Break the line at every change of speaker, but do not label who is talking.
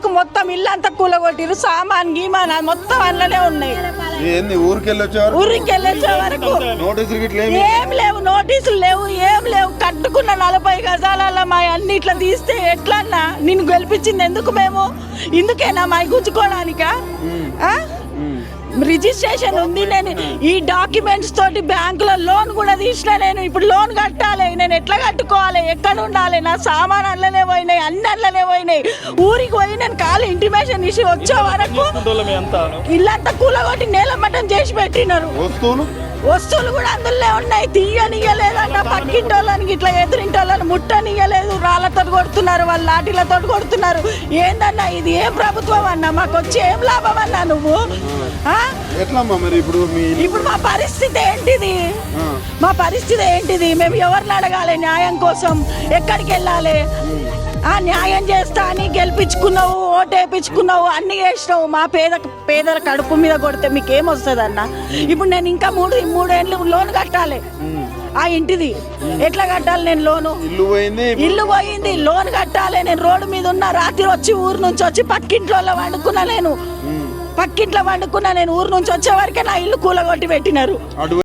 వరకు మొత్తం ఇల్లు అంతా కూలగొట్టిరు సామాన్ గీమాన్ మొత్తం అందులోనే ఉన్నాయి.
ఏంది ఊరికి వెళ్ళి వచ్చేవారు
ఊరికి వెళ్ళొచ్చే వరకు
నోటీసులు
ఏం లేవు నోటీసులు లేవు ఏం లేవు. కట్టుకున్న నలభై గజాలలో మా అన్ని ఇట్లా తీస్తే ఎట్లన్నా నిన్ను గెలిపించింది ఎందుకు మేము? ఇందుకేనా మా గుంజుకోవడానికా ఆ? రిజిస్ట్రేషన్ ఉంది నేను ఈ డాక్యుమెంట్స్ తోటి బ్యాంకులో లోన్ కూడా తీసిన నేను ఇప్పుడు లోన్ కట్టాలి. నేను ఎట్లా కట్టుకోవాలి? ఎక్కడ ఉండాలి? నా సామాన్ అట్లనే పోయినాయి అన్ని అట్లనే పోయినాయి. ఊరికి పోయి నేను కాలు ఇంటిమేషన్ ఇచ్చి వచ్చే వరకు ఇల్లంతా కూలగొట్టి నేల మట్టం చేసి పెట్టినారు.
వస్తువులు?
వస్తువులు కూడా అందులో ఉన్నాయి తీయనియలేదంట పక్కింటి వాళ్ళని ఇట్లా ఎదురింటి వాళ్ళని ముట్టనియలేదు రాళ్ళతో కొడుతున్నారు వాళ్ళు లాఠీలతో కొడుతున్నారు. ఏందన్నా ఇది? ఏం ప్రభుత్వం అన్నా? మాకు వచ్చి ఏం లాభం అన్నా నువ్వు?
ఇప్పుడు మీ
పరిస్థితి ఏంటిది. మా పరిస్థితి ఏంటిది? మేము ఎవరిని అడగాలి? న్యాయం కోసం ఎక్కడికి వెళ్ళాలి? ఆ న్యాయం చేస్తా అని గెలిపించుకున్నావు ఓటేపించుకున్నావు అన్ని చేసినావు. మా పేద పేదల కడుపు మీద కొడితే మీకు ఏమొస్తుంది అన్న ఇప్పుడు నేను ఇంకా మూడు మూడేళ్ళు లోన్ కట్టాలి. ఆ ఇంటిది. ఎట్లా కట్టాలి నేను లోను?
ఇల్లు పోయింది.
ఇల్లు పోయింది. లోన్ కట్టాలి. నేను రోడ్డు మీద ఉన్న రాత్రి వచ్చి ఊరు నుంచి వచ్చి పక్కింట్లో వండుకున్నా నేను. పక్కింట్లో వండుకున్నా నేను ఊరు నుంచి వచ్చే వరకే నా ఇల్లు కూలగొట్టి పెట్టినారు.